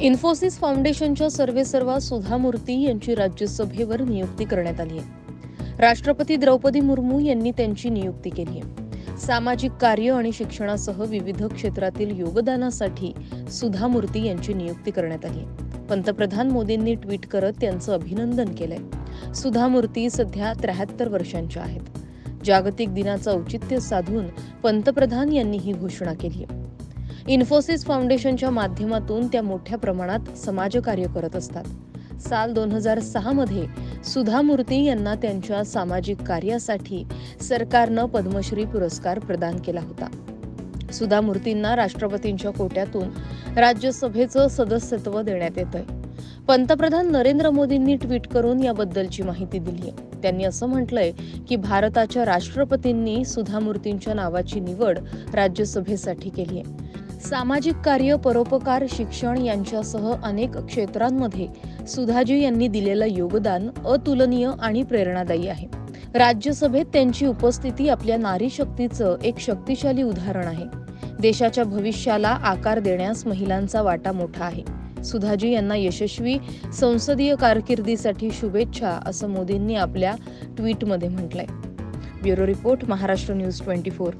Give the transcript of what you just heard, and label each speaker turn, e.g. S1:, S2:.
S1: इन्फोसिस फाउंडेशनच्या सर्वेसर्वा सुधा मूर्ती यांची राज्यसभेवर नियुक्ती करण्यात आली आहे. राष्ट्रपती द्रौपदी मुर्मू यांनी त्यांची नियुक्ती केली आहे. सामाजिक कार्य आणि शिक्षणासह विविध क्षेत्रातील योगदानासाठी सुधा मूर्ती यांची नियुक्ती करण्यात आली आहे. पंतप्रधान मोदींनी ट्विट करत त्यांचं अभिनंदन केलंय. सुधा मूर्ती सध्या त्र्याहत्तर वर्षांच्या आहेत. जागतिक दिनाचं औचित्य साधून पंतप्रधान यांनी ही घोषणा केली आहे. इन्फोसिस फाउंडेशनच्या माध्यमातून त्या मोठ्या प्रमाणात समाजकार्य करत असतात. साल दोन हजार सहा मध्ये सुधा मूर्ती यांना त्यांच्या सामाजिक कार्यासाठी सरकारनं पद्मश्री पुरस्कार प्रदान केला होता. सुधा मूर्तींना राष्ट्रपतींच्या कोट्यातून राज्यसभेचं सदस्यत्व देण्यात येतंय. पंतप्रधान नरेंद्र मोदींनी ट्विट करून याबद्दलची माहिती दिली आहे त्यांनी असं म्हटलंय की भारताच्या राष्ट्रपतींनी सुधा मूर्तींच्या नावाची निवड राज्यसभेसाठी केली आहे सामाजिक कार्य परोपकार शिक्षण यांच्यासह अनेक क्षेत्रांमध्ये सुधाजी यांनी दिलेलं योगदान अतुलनीय आणि प्रेरणादायी आहे. राज्यसभेत त्यांची उपस्थिती आपल्या नारी शक्तीचं एक शक्तिशाली उदाहरण आहे. देशाच्या भविष्याला आकार देण्यास महिलांचा वाटा मोठा आहे. सुधाजी यांना यशस्वी संसदीय कारकिर्दीसाठी शुभेच्छा असं मोदींनी आपल्या ट्विटमध्ये म्हटलंय. Bureau report Maharashtra news twenty four.